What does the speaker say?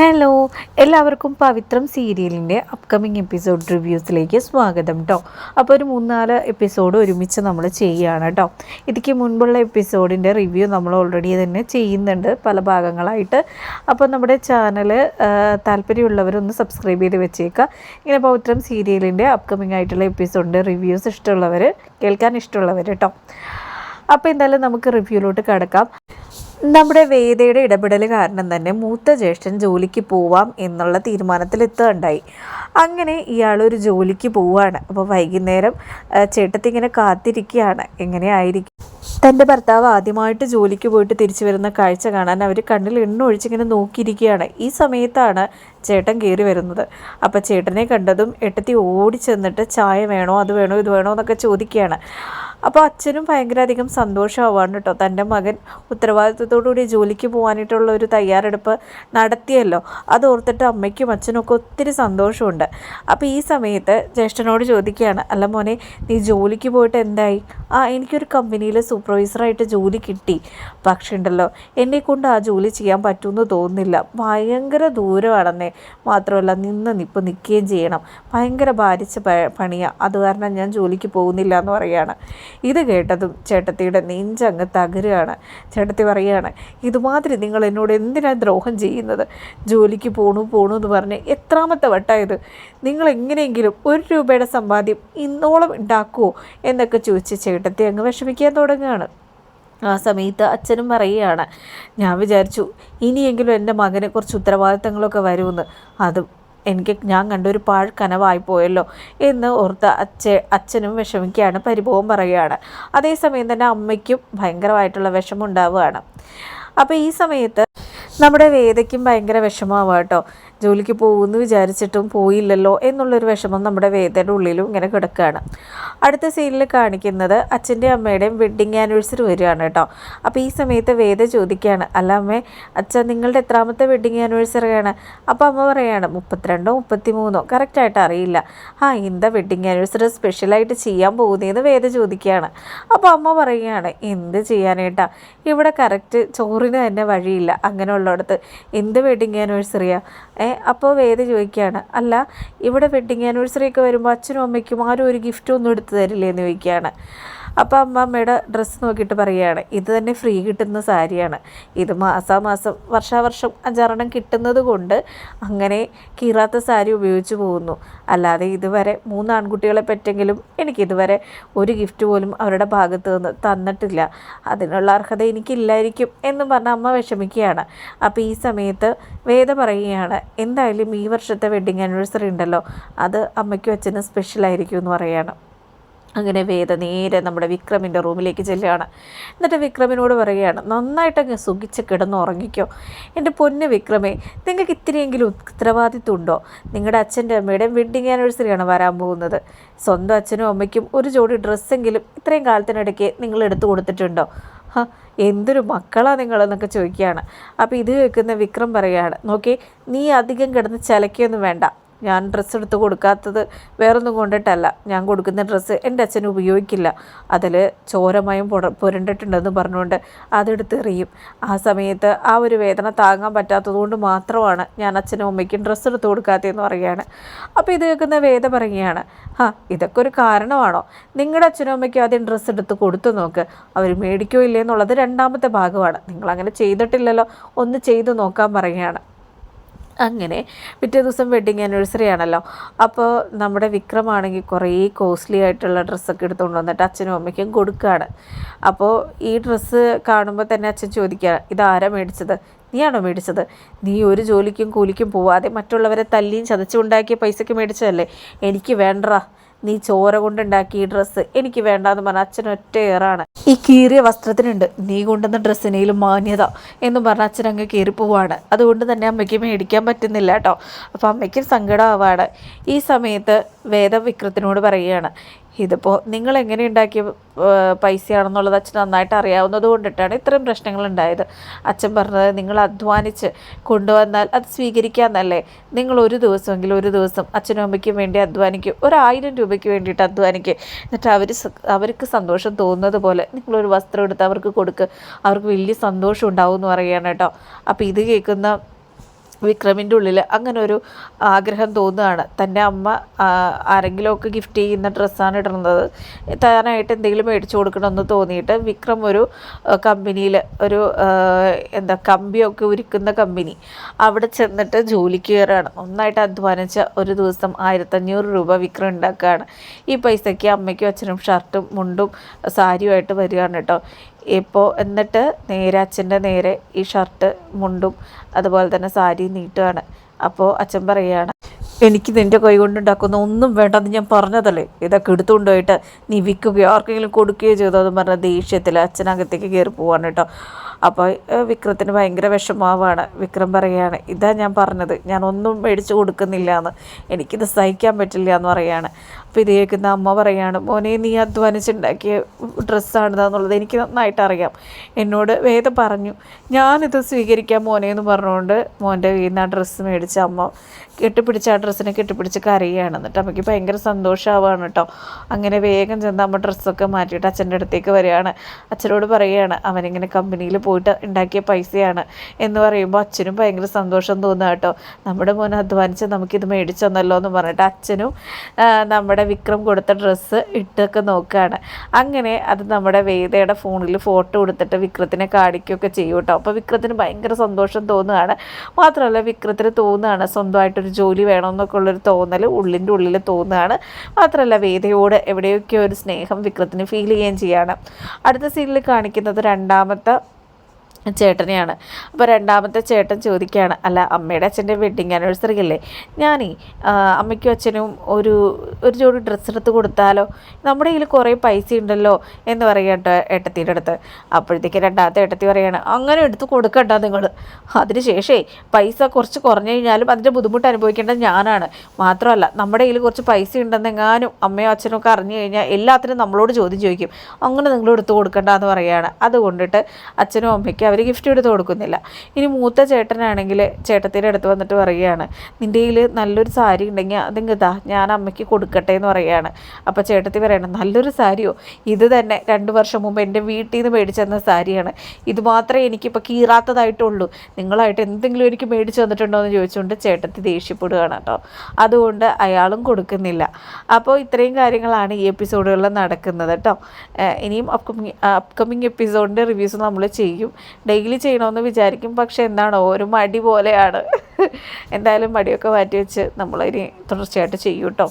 Hello എല്ലാവർക്കും പവിത്രം സീരിയലിന്റെ upcoming episode റിവ്യൂസിലേക്ക് സ്വാഗതം കേട്ടോ അപ്പോൾ ഒരു മൂന്നാൽ എപ്പിസോഡ് ഒരുമിച്ച് നമ്മൾ ചെയ്യുകയാണ് കേട്ടോ ഇതിക്ക് മുൻപുള്ള എപ്പിസോഡിന്റെ റിവ്യൂ നമ്മൾ ഓൾറെഡി തന്നെ ചെയ്യുന്നുണ്ട് പല ഭാഗങ്ങളായിട്ട്. അപ്പോൾ നമ്മുടെ ചാനൽ താല്പര്യമുള്ളവരൊന്ന് സബ്സ്ക്രൈബ് ചെയ്ത് വെച്ചേക്കുക ഇങ്ങനെ പവിത്രം സീരിയലിന്റെ അപ്കമിങ് ആയിട്ടുള്ള എപ്പിസോഡിന്റെ റിവ്യൂസ് ഇഷ്ടമുള്ളവർ കേൾക്കാൻ ഇഷ്ടമുള്ളവർ കേട്ടോ അപ്പോൾ എന്തായാലും നമുക്ക് റിവ്യൂലോട്ട് കിടക്കാം. നമ്മുടെ വേദയുടെ ഇടപെടൽ കാരണം തന്നെ മൂത്ത ജ്യേഷ്ഠൻ ജോലിക്ക് പോവാം എന്നുള്ള തീരുമാനത്തിലെത്തുകയുണ്ടായി. അങ്ങനെ ഇയാൾ ഒരു ജോലിക്ക് പോവുകയാണ്. അപ്പോൾ വൈകുന്നേരം ചേട്ടത്തി ഇങ്ങനെ കാത്തിരിക്കുകയാണ്. എങ്ങനെയായിരിക്കും തന്റെ ഭർത്താവ് ആദ്യമായിട്ട് ജോലിക്ക് പോയിട്ട് തിരിച്ചു വരുന്ന കാഴ്ച കാണാൻ അവർ കണ്ണിൽ എണ്ണ ഒഴിച്ചിങ്ങനെ നോക്കിയിരിക്കുകയാണ്. ഈ സമയത്താണ് ചേട്ടൻ കയറി വരുന്നത്. അപ്പോൾ ചേട്ടനെ കണ്ടതും എട്ടത്തി ഓടി ചെന്നിട്ട് ചായ വേണോ? അത് വേണോ? ഇത് വേണോ? എന്നൊക്കെ ചോദിക്കുകയാണ്. അപ്പോൾ അച്ഛനും ഭയങ്കര അധികം സന്തോഷമാവാണ് കേട്ടോ. തന്റെ മകൻ ഉത്തരവാദിത്വത്തോടുകൂടി ജോലിക്ക് പോകാനായിട്ടുള്ള ഒരു തയ്യാറെടുപ്പ് നടത്തിയല്ലോ. അത് ഓർത്തിട്ട് അമ്മയ്ക്കും അച്ഛനും ഒക്കെ ഒത്തിരി സന്തോഷമുണ്ട്. അപ്പോൾ ഈ സമയത്ത് ജ്യേഷ്ഠനോട് ചോദിക്കുകയാണ് അല്ല മോനെ നീ ജോലിക്ക് പോയിട്ട് എന്തായി? ആ എനിക്കൊരു കമ്പനിയിൽ സൂപ്പർവൈസറായിട്ട് ജോലി കിട്ടി. പക്ഷേ ഉണ്ടല്ലോ എന്നെ കൊണ്ട് ആ ജോലി ചെയ്യാൻ പറ്റുമെന്ന് തോന്നുന്നില്ല. ഭയങ്കര ദൂരമാണെന്നേ. മാത്രമല്ല നിന്ന് നിപ്പ് നിൽക്കുകയും ചെയ്യണം. ഭയങ്കര ഭാരിച്ച പ- പണിയാ. അത് കാരണം ഞാൻ ജോലിക്ക് പോകുന്നില്ല എന്ന് പറയുകയാണ്. ഇത് കേട്ടതും ചേട്ടത്തിയുടെ നെഞ്ചങ്ങ് തകരുകയാണ്. ചേട്ടത്തി പറയുകയാണ് ഇതുമാതിരി നിങ്ങൾ എന്നോട് എന്തിനാണ് ദ്രോഹം ചെയ്യുന്നത്? ജോലിക്ക് പോണു പോണു എന്ന് പറഞ്ഞ് എത്രാമത്തെ വട്ടായത് നിങ്ങൾ എങ്ങനെയെങ്കിലും ഒരു രൂപയുടെ സമ്പാദ്യം ഇന്നോളം ഉണ്ടാക്കുമോ എന്നൊക്കെ ചോദിച്ച് ചേട്ടത്തി അങ്ങ് വിഷമിക്കാൻ തുടങ്ങുകയാണ്. ആ സമയത്ത് അച്ഛനും പറയുകയാണ് ഞാൻ വിചാരിച്ചു ഇനിയെങ്കിലും എന്റെ മകനെ കുറച്ച് ഉത്തരവാദിത്തങ്ങളൊക്കെ വരുമെന്ന്. അതും എനിക്ക് ഞാൻ കണ്ടൊരു പാഴ് കനവായി പോയല്ലോ എന്ന് ഓർത്ത് അച്ഛ അച്ഛനും വിഷമിക്കുകയാണ് പരിഭവം പറയുകയാണ്. അതേസമയം തന്നെ അമ്മയ്ക്കും ഭയങ്കരമായിട്ടുള്ള വിഷമം ഉണ്ടാവുകയാണ്. അപ്പോൾ ഈ സമയത്ത് നമ്മുടെ വേദയ്ക്കും ഭയങ്കര വിഷമമാവാം കേട്ടോ. ജോലിക്ക് പോകുമെന്ന് വിചാരിച്ചിട്ടും പോയില്ലല്ലോ എന്നുള്ളൊരു വിഷമം നമ്മുടെ വേദയുടെ ഉള്ളിലും ഇങ്ങനെ കിടക്കുകയാണ്. അടുത്ത സീനിൽ കാണിക്കുന്നത് അച്ഛന്റെയും അമ്മയുടെയും വെഡ്ഡിങ് ആനിവേഴ്സറി വരികയാണ് കേട്ടോ. അപ്പോൾ ഈ സമയത്ത് വേദ ചോദിക്കുകയാണ് അല്ല അമ്മേ അച്ഛൻ നിങ്ങളുടെ എത്രാമത്തെ വെഡ്ഡിങ് ആനിവേഴ്സറിയാണ് അപ്പോൾ അമ്മ പറയുകയാണ് മുപ്പത്തിരണ്ടോ മുപ്പത്തി മൂന്നോ കറക്റ്റായിട്ട് അറിയില്ല. ആ എന്താ വെഡ്ഡിങ് ആനിവേഴ്സറി സ്പെഷ്യലായിട്ട് ചെയ്യാൻ പോകുന്നതെന്ന് വേദ ചോദിക്കുകയാണ്. അപ്പോൾ അമ്മ പറയുകയാണ് എന്ത് ചെയ്യാനായിട്ടാ ഇവിടെ കറക്റ്റ് ചോറിന് തന്നെ വഴിയില്ല. അങ്ങനെയുള്ളിടത്ത് എന്ത് വെഡ്ഡിങ് ആനിവേഴ്സറിയാണ് ഏ അപ്പോൾ വേദ ചോദിക്കുകയാണ് അല്ല ഇവിടെ വെഡ്ഡിങ് ആനിവേഴ്സറി ഒക്കെ വരുമ്പോൾ അച്ഛനും അമ്മയ്ക്കും ആരും ഒരു ഗിഫ്റ്റ് ഒന്നും എടുത്തു തരില്ലേ? എന്ന് ചോദിക്കുകയാണ്. അപ്പോൾ അമ്മ അമ്മയുടെ ഡ്രസ്സ് നോക്കിയിട്ട് പറയുകയാണ് ഇത് തന്നെ ഫ്രീ കിട്ടുന്ന സാരിയാണ്. ഇത് മാസാമാസം വർഷാവർഷം അഞ്ചാറെണ്ണം കിട്ടുന്നത് കൊണ്ട് അങ്ങനെ കീറാത്ത സാരി ഉപയോഗിച്ച് പോകുന്നു. അല്ലാതെ ഇതുവരെ മൂന്ന് ആൺകുട്ടികളെ പറ്റെങ്കിലും എനിക്കിതുവരെ ഒരു ഗിഫ്റ്റ് പോലും അവരുടെ ഭാഗത്ത് നിന്ന് തന്നിട്ടില്ല. അതിനുള്ള അർഹത എനിക്കില്ലായിരിക്കും എന്ന് പറഞ്ഞ അമ്മ വിഷമിക്കുകയാണ്. അപ്പോൾ ഈ സമയത്ത് വേദ പറയുകയാണ് എന്തായാലും ഈ വർഷത്തെ വെഡ്ഡിങ് ആനിവേഴ്സറി ഉണ്ടല്ലോ. അത് അമ്മയ്ക്കും അച്ഛനും സ്പെഷ്യലായിരിക്കും എന്ന് പറയുകയാണ്. അങ്ങനെ വേദ നേരെ നമ്മുടെ വിക്രമിന്റെ റൂമിലേക്ക് ചെല്ലുകയാണ്. എന്നിട്ട് വിക്രമിനോട് പറയുകയാണ് നന്നായിട്ടങ്ങ് സുഖിച്ച് കിടന്നുറങ്ങിക്കോ എന്റെ പൊന്ന് വിക്രമേ നിങ്ങൾക്ക് ഇത്തിരിയെങ്കിലും ഉത്തരവാദിത്വം ഉണ്ടോ നിങ്ങളുടെ അച്ഛന്റെ അമ്മയുടെയും വെഡ്ഡിങ് ആനിവേഴ്സറിയാണ് വരാൻ പോകുന്നത്. സ്വന്തം അച്ഛനും അമ്മയ്ക്കും ഒരു ജോഡി ഡ്രസ്സെങ്കിലും ഇത്രയും കാലത്തിനിടയ്ക്ക് നിങ്ങൾ എടുത്തു കൊടുത്തിട്ടുണ്ടോ? എന്തൊരു മക്കളാ നിങ്ങളെന്നൊക്കെ ചോദിക്കുകയാണ്. അപ്പോൾ ഇത് കേൾക്കുന്ന വിക്രം പറയുകയാണ് നോക്കി നീ അധികം കിടന്ന് ചിലക്കൊന്നും വേണ്ട. ഞാൻ ഡ്രസ്സ് എടുത്ത് കൊടുക്കാത്തത് വേറൊന്നും കൊണ്ടിട്ടല്ല. ഞാൻ കൊടുക്കുന്ന ഡ്രസ്സ് എന്റെ അച്ഛൻ ഉപയോഗിക്കില്ല. അതിൽ ചോരമയം പുറ പുരണ്ടിട്ടുണ്ടെന്ന് പറഞ്ഞുകൊണ്ട് അതെടുത്ത് എറിയും. ആ സമയത്ത് ആ ഒരു വേദന താങ്ങാൻ പറ്റാത്തത് കൊണ്ട് മാത്രമാണ് ഞാൻ അച്ഛനും അമ്മയ്ക്കും ഡ്രസ്സ് എടുത്ത് കൊടുക്കാത്തതെന്ന് പറയുകയാണ്. അപ്പോൾ ഇത് കേൾക്കുന്ന വേദ പറയുകയാണ് ആ ഇതൊക്കെ ഒരു കാരണമാണോ? നിങ്ങളുടെ അച്ഛനും അമ്മയ്ക്കും ആദ്യം ഡ്രസ്സ് എടുത്ത് കൊടുത്തു നോക്ക്. അവർ മേടിക്കോ ഇല്ലേ എന്നുള്ളത് രണ്ടാമത്തെ ഭാഗമാണ്. നിങ്ങളങ്ങനെ ചെയ്തിട്ടില്ലല്ലോ ഒന്ന് ചെയ്തു നോക്കാൻ പറയുകയാണ്. അങ്ങനെ പിറ്റേ ദിവസം വെഡ്ഡിങ് ആനിവേഴ്സറി ആണല്ലോ. അപ്പോൾ നമ്മുടെ വിക്രമാണെങ്കിൽ കുറേ കോസ്റ്റ്ലി ആയിട്ടുള്ള ഡ്രസ്സൊക്കെ എടുത്തുകൊണ്ട് വന്നിട്ട് അച്ഛനും അമ്മയ്ക്കും കൊടുക്കുകയാണ് അപ്പോൾ ഈ ഡ്രസ്സ് കാണുമ്പോൾ തന്നെ അച്ഛൻ ചോദിക്കുക ഇതാരാ മേടിച്ചത്? നീയാണോ മേടിച്ചത്? നീ ഒരു ജോലിക്കും കൂലിക്കും പോവാതെ മറ്റുള്ളവരെ തല്ലിയും ചതച്ചുണ്ടാക്കിയ പൈസയ്ക്ക് മേടിച്ചതല്ലേ? എനിക്ക് വേണ്ടറാ നീ ചോര കൊണ്ടുണ്ടാക്കി ഈ ഡ്രസ്സ് എനിക്ക് വേണ്ടാന്ന് പറഞ്ഞ അച്ഛൻ ഒറ്റയേറാണ് ഈ കീറിയ വസ്ത്രത്തിനുണ്ട്. നീ കൊണ്ടുവന്ന ഡ്രസ്സിനേലും മാന്യത എന്ന് പറഞ്ഞ അച്ഛൻ അങ്ങ് കീറി പോവാണ്. അതുകൊണ്ട് തന്നെ അമ്മയ്ക്ക് മേടിക്കാൻ പറ്റുന്നില്ല കേട്ടോ. അപ്പം അമ്മയ്ക്കും സങ്കടമാവാണ്. ഈ സമയത്ത് വേദവിക്രത്തിനോട് പറയുകയാണ്. ഇതിപ്പോൾ നിങ്ങൾ എങ്ങനെ ഉണ്ടാക്കിയ പൈസയാണെന്നുള്ളത് അച്ഛൻ നന്നായിട്ട് അറിയാവുന്നത് കൊണ്ടിട്ടാണ് ഇത്രയും പ്രശ്നങ്ങൾ ഉണ്ടായത്. അച്ഛൻ പറഞ്ഞത് നിങ്ങൾ അധ്വാനിച്ച് കൊണ്ടുവന്നാൽ അത് സ്വീകരിക്കാമെന്നല്ലേ നിങ്ങൾ ഒരു ദിവസമെങ്കിലും ഒരു ദിവസം അച്ഛനും അമ്മയ്ക്കും വേണ്ടി അധ്വാനിക്കും. ഒരായിരം രൂപയ്ക്ക് വേണ്ടിയിട്ട് അധ്വാനിക്കുക എന്നിട്ട് അവർ അവർക്ക് സന്തോഷം തോന്നുന്നത് പോലെ നിങ്ങളൊരു വസ്ത്രം എടുത്ത് അവർക്ക് കൊടുക്കുക അവർക്ക് വലിയ സന്തോഷം ഉണ്ടാവും എന്ന് പറയുകയാണ് കേട്ടോ. അപ്പോൾ ഇത് കേൾക്കുന്ന വിക്രമിന്റെ ഉള്ളിൽ അങ്ങനെ ഒരു ആഗ്രഹം തോന്നുകയാണ്. തന്റെ അമ്മ ആരെങ്കിലുമൊക്കെ ഗിഫ്റ്റ് ചെയ്യുന്ന ഡ്രസ്സാണ് ഇടുന്നത്. താനായിട്ട് എന്തെങ്കിലും മേടിച്ചു കൊടുക്കണമെന്ന് തോന്നിയിട്ട് വിക്രം ഒരു കമ്പനിയിൽ ഒരു എന്താ കമ്പിയൊക്കെ ഉരുക്കുന്ന കമ്പനി. അവിടെ ചെന്നിട്ട് ജോലിക്ക് കയറുകയാണ്. ഒന്നായിട്ട് അധ്വാനിച്ച ഒരു ദിവസം ആയിരത്തഞ്ഞൂറ് രൂപ വിക്രം ഉണ്ടാക്കുകയാണ്. ഈ പൈസയ്ക്ക് അമ്മയ്ക്കും അച്ഛനും ഷർട്ടും മുണ്ടും സാരിയുമായിട്ട് വരികയാണ് കേട്ടോ. ഇപ്പോൾ എന്നിട്ട് നേരെ അച്ഛന്റെ നേരെ ഈ ഷർട്ട് മുണ്ടും അതുപോലെ തന്നെ സാരി നീട്ടുകയാണ് അപ്പോൾ അച്ഛൻ പറയുകയാണ് എനിക്ക് നിന്റെ കൈ കൊണ്ടുണ്ടാക്കുന്ന ഒന്നും വേണ്ടെന്ന് ഞാൻ പറഞ്ഞതല്ലേ? ഇതൊക്കെ എടുത്തുകൊണ്ട് പോയിട്ട് നീ വിൽക്കുകയോ ആർക്കെങ്കിലും കൊടുക്കുകയോ ചെയ്തോ? എന്ന് പറഞ്ഞ ദേഷ്യത്തിൽ അച്ഛനകത്തേക്ക് കയറി പോവാണ് കേട്ടോ. അപ്പോൾ വിക്രത്തിന് ഭയങ്കര വിഷമാവാണ്. വിക്രം പറയുകയാണ് ഇതാ ഞാൻ പറഞ്ഞത്. ഞാൻ ഒന്നും മേടിച്ചു കൊടുക്കുന്നില്ല എന്ന്. എനിക്കിത് സഹിക്കാൻ പറ്റില്ല എന്ന് പറയാണ്. കേൾക്കുന്ന അമ്മ പറയാണ് മോനെ നീ അധ്വാനിച്ചുണ്ടാക്കിയ ഡ്രസ്സാണിതെന്നുള്ളത് എനിക്ക് നന്നായിട്ട് അറിയാം എന്നോട് വേദം പറഞ്ഞു ഞാനിത് സ്വീകരിക്കാം മോനെ എന്ന് പറഞ്ഞുകൊണ്ട് മോന്റെ കയ്യിൽ നിന്ന് ആ ഡ്രസ്സ് മേടിച്ച അമ്മ കെട്ടിപ്പിടിച്ച് ആ ഡ്രസ്സിനെ കെട്ടിപ്പിടിച്ച് കരയുകയാണ്. എന്നിട്ട് അമ്മയ്ക്ക് ഭയങ്കര സന്തോഷമാവാണ് കേട്ടോ. അങ്ങനെ വേഗം ചെന്ന് അമ്മ ഡ്രസ്സൊക്കെ മാറ്റിയിട്ട് അച്ഛന്റെ അടുത്തേക്ക് വരികയാണ്. അച്ഛനോട് പറയുകയാണ് അവനിങ്ങനെ കമ്പനിയിൽ പോയിട്ട് ഉണ്ടാക്കിയ പൈസയാണ് എന്ന് പറയുമ്പോൾ അച്ഛനും ഭയങ്കര സന്തോഷം തോന്നുക കേട്ടോ. നമ്മുടെ മോൻ അധ്വാനിച്ച് നമുക്കിത് മേടിച്ചു തന്നല്ലോ എന്ന് പറഞ്ഞിട്ട് അച്ഛനും ആ, നമ്മുടെ വിക്രം കൊടുത്ത ഡ്രസ്സ് ഇട്ടൊക്കെ നോക്കുകയാണ് അങ്ങനെ അത് നമ്മുടെ വേദയുടെ ഫോണിൽ ഫോട്ടോ എടുത്തിട്ട് വിക്രത്തിനെ കാണിക്കുകയൊക്കെ ചെയ്യും കേട്ടോ. അപ്പോൾ വിക്രത്തിന് ഭയങ്കര സന്തോഷം തോന്നുകയാണ്. മാത്രമല്ല വിക്രത്തിന് തോന്നുകയാണ് സ്വന്തമായിട്ടൊരു ജോലി വേണമെന്നൊക്കെ ഉള്ളൊരു തോന്നൽ ഉള്ളിന്റെ ഉള്ളിൽ തോന്നുകയാണ്. മാത്രമല്ല വേദയോട് എവിടെയൊക്കെ ഒരു സ്നേഹം വിക്രത്തിന് ഫീൽ ചെയ്യുകയും ചെയ്യുകയാണ് അടുത്ത സീനിൽ കാണിക്കുന്നത് രണ്ടാമത്തെ ചേട്ടനെയാണ്. അപ്പോൾ രണ്ടാമത്തെ ചേട്ടൻ ചോദിക്കുകയാണ് അല്ല അമ്മയുടെ അച്ഛന്റെ വെഡ്ഡിങ് ആനിവേഴ്സറി അല്ലേ? ഞാനേ അമ്മയ്ക്കും അച്ഛനും ഒരു ഒരു ജോഡി ഡ്രസ്സ് എടുത്ത് കൊടുത്താലോ? നമ്മുടെ കയ്യിൽ കുറേ പൈസ ഉണ്ടല്ലോ എന്ന് പറയട്ടോ ഏട്ടത്തിന്റെ അടുത്ത്. അപ്പോഴത്തേക്ക് രണ്ടാമത്തെ ഏട്ടത്തി പറയാണ് അങ്ങനെ എടുത്ത് കൊടുക്കണ്ട നിങ്ങൾ അതിന് ശേഷേ പൈസ കുറച്ച് കുറഞ്ഞു കഴിഞ്ഞാലും അതിന്റെ ബുദ്ധിമുട്ട് അനുഭവിക്കേണ്ടത് ഞാനാണ്. മാത്രമല്ല നമ്മുടെ കയ്യിൽ കുറച്ച് പൈസ ഉണ്ടെന്നെങ്ങാനും അമ്മയോ അച്ഛനോ ഒക്കെ അറിഞ്ഞു കഴിഞ്ഞാൽ എല്ലാത്തിനും നമ്മളോട് ചോദ്യം ചോദിക്കും അങ്ങനെ നിങ്ങൾ എടുത്ത് കൊടുക്കണ്ട എന്ന് പറയുകയാണ്. അതുകൊണ്ടിട്ട് അച്ഛനും അമ്മയ്ക്കും അവർ ഗിഫ്റ്റ് എടുത്ത് കൊടുക്കുന്നില്ല. ഇനി മൂത്ത ചേട്ടനാണെങ്കിൽ ചേട്ടത്തിന്റെ അടുത്ത് വന്നിട്ട് പറയുകയാണ് നിന്റെ കയ്യിൽ നല്ലൊരു സാരി ഉണ്ടെങ്കിൽ അതിങ്ങ് ഇതാ ഞാൻ അമ്മയ്ക്ക് കൊടുക്കട്ടെ എന്ന് പറയുകയാണ്. അപ്പോൾ ചേട്ടത്തി പറയണം നല്ലൊരു സാരിയോ? ഇത് തന്നെ രണ്ട് വർഷം മുമ്പ് എന്റെ വീട്ടിൽ നിന്ന് മേടിച്ചെന്ന സാരിയാണ്. ഇത് മാത്രമേ എനിക്കിപ്പോൾ കീറാത്തതായിട്ടുള്ളൂ. നിങ്ങളായിട്ട് എന്തെങ്കിലും എനിക്ക് മേടിച്ചു തന്നിട്ടുണ്ടോ എന്ന് ചോദിച്ചുകൊണ്ട് ചേട്ടത്തി ദേഷ്യപ്പെടുകയാണ് കേട്ടോ. അതുകൊണ്ട് അയാളും കൊടുക്കുന്നില്ല. അപ്പോൾ ഇത്രയും കാര്യങ്ങളാണ് ഈ എപ്പിസോഡുകളിൽ നടക്കുന്നത് കേട്ടോ. ഇനിയും അപ്കമിങ് അപ്കമിങ് എപ്പിസോഡിന്റെ റിവ്യൂസ് നമ്മൾ ചെയ്യും. ഡെയിലി ചെയ്യണമെന്ന് വിചാരിക്കും. പക്ഷേ എന്താണോ ഒരു മടി പോലെയാണ്. എന്തായാലും മടിയൊക്കെ മാറ്റി വെച്ച് നമ്മളിനി തുടർച്ചയായിട്ട് ചെയ്യും കേട്ടോ